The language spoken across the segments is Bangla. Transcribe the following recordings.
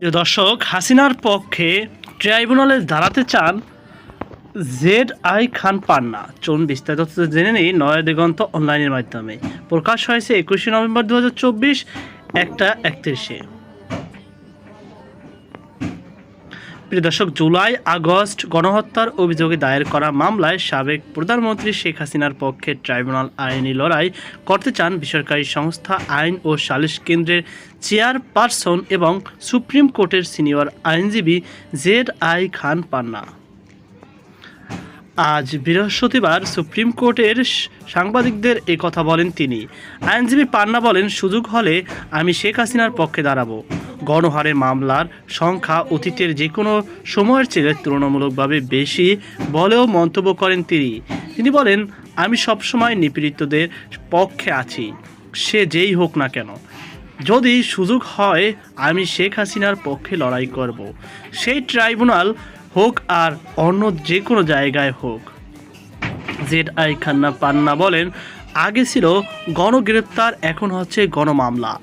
প্রিয় দর্শক, হাসিনার পক্ষে ট্রাইব্যুনালে দাঁড়াতে চান জেড আই খান পান্না। চলুন বিস্তারিত জেনে নেই নয়া দিগন্ত অনলাইনের মাধ্যমে। প্রকাশ হয়েছে একুশে নভেম্বর দু একটা একত্রিশে। প্রিয় দর্শক, জুলাই, আগস্ট গণহত্যার অভিযোগে দায়ের করা মামলায় সাবেক প্রধানমন্ত্রী শেখ হাসিনার পক্ষে ট্রাইব্যুনাল আইনি লড়াই করতে চান বেসরকারি সংস্থা আইন ও সালিশ কেন্দ্রের চেয়ারপারসন এবং সুপ্রিম কোর্টের সিনিয়র আইনজীবী জেড আই খান পান্না। আজ বৃহস্পতিবার সুপ্রিম কোর্টের সাংবাদিকদের কথা বলেন তিনি। আইনজীবী পান্না বলেন, সুযোগ হলে আমি শেখ হাসিনার পক্ষে দাঁড়াবো। গণহারে মামলার সংখ্যা অতীতের যে কোনো সময়ের চেয়ে তুলনামূলকভাবে বেশি বলেও মন্তব্য করেন তিনি। তিনি বলেন, আমি সবসময় নিপীড়িতদের পক্ষে আছি, সে যেই হোক না কেন। যদি সুযোগ হয়, আমি শেখ হাসিনার পক্ষে লড়াই করব। সেই ট্রাইব্যুনাল হোক আর অন্য যে কোনো জায়গায় হোক। জেড আই খান্না পান্না বলেন, আগে ছিল গণগ্রেপ্তার, এখন হচ্ছে গণমামলা।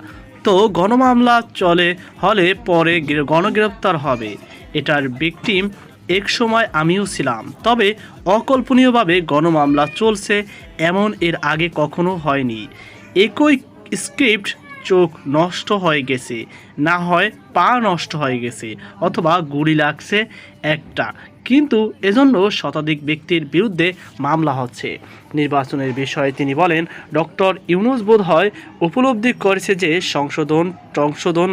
তো গণমামলা চলে, হলে পরে গ্রে- গণগ্রেপ্তার হবে। এটার ভিকটিম এক সময় আমিও ছিলাম। তবে অকল্পনীয়ভাবে গণমামলা চলছে, এমন এর আগে কখনো হয়নি। একই স্ক্রিপ্ট চোখ নষ্ট হয়ে গেছে, না হয় পা নষ্ট হয়ে গেছে অথবা গুলি লাগছে একটা। কিন্তু এজন্য শতাধিক ব্যক্তির বিরুদ্ধে মামলা হচ্ছে। নির্বাচনের বিষয়ে তিনি বলেন, ডক্টর ইউনুস বোধ হয় উপলব্ধি করেছে যে সংশোধন সংশোধন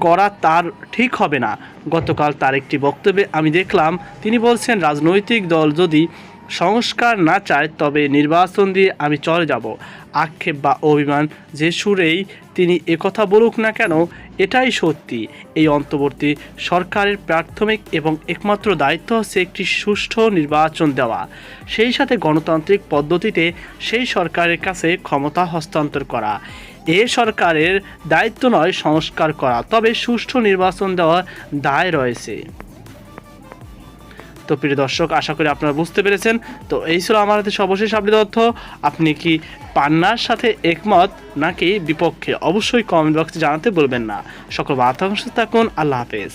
করা তার ঠিক হবে না। গতকাল তার একটি বক্তব্যে আমি দেখলাম, তিনি বলছেন, রাজনৈতিক দল যদি সংস্কার না চায় তবে নির্বাচন দিয়ে আমি চলে যাব। আক্ষেপ বা অভিমান যে সুরেই তিনি একথা বলুক না কেন, এটাই সত্যি। এই অন্তর্বর্তী সরকারের প্রাথমিক এবং একমাত্র দায়িত্ব হচ্ছে একটি সুষ্ঠু নির্বাচন দেওয়া। সেই সাথে গণতান্ত্রিক পদ্ধতিতে সেই সরকারের কাছে ক্ষমতা হস্তান্তর করা। এ সরকারের দায়িত্ব নয় সংস্কার করা, তবে সুষ্ঠু নির্বাচন দেওয়ার দায় রয়েছে। তো প্রিয় দর্শক, আশা করি আপনারা বুঝতে পেরেছেন। তো এই ছিল আমার হাতে সর্বশেষ আপডেট তথ্য। আপনি কি পান্নার সাথে একমত নাকি বিপক্ষে? অবশ্যই কমেন্ট বক্সে জানাতে বলবেন না। সকল বার্তা থাকুন, আল্লাহ হাফেজ।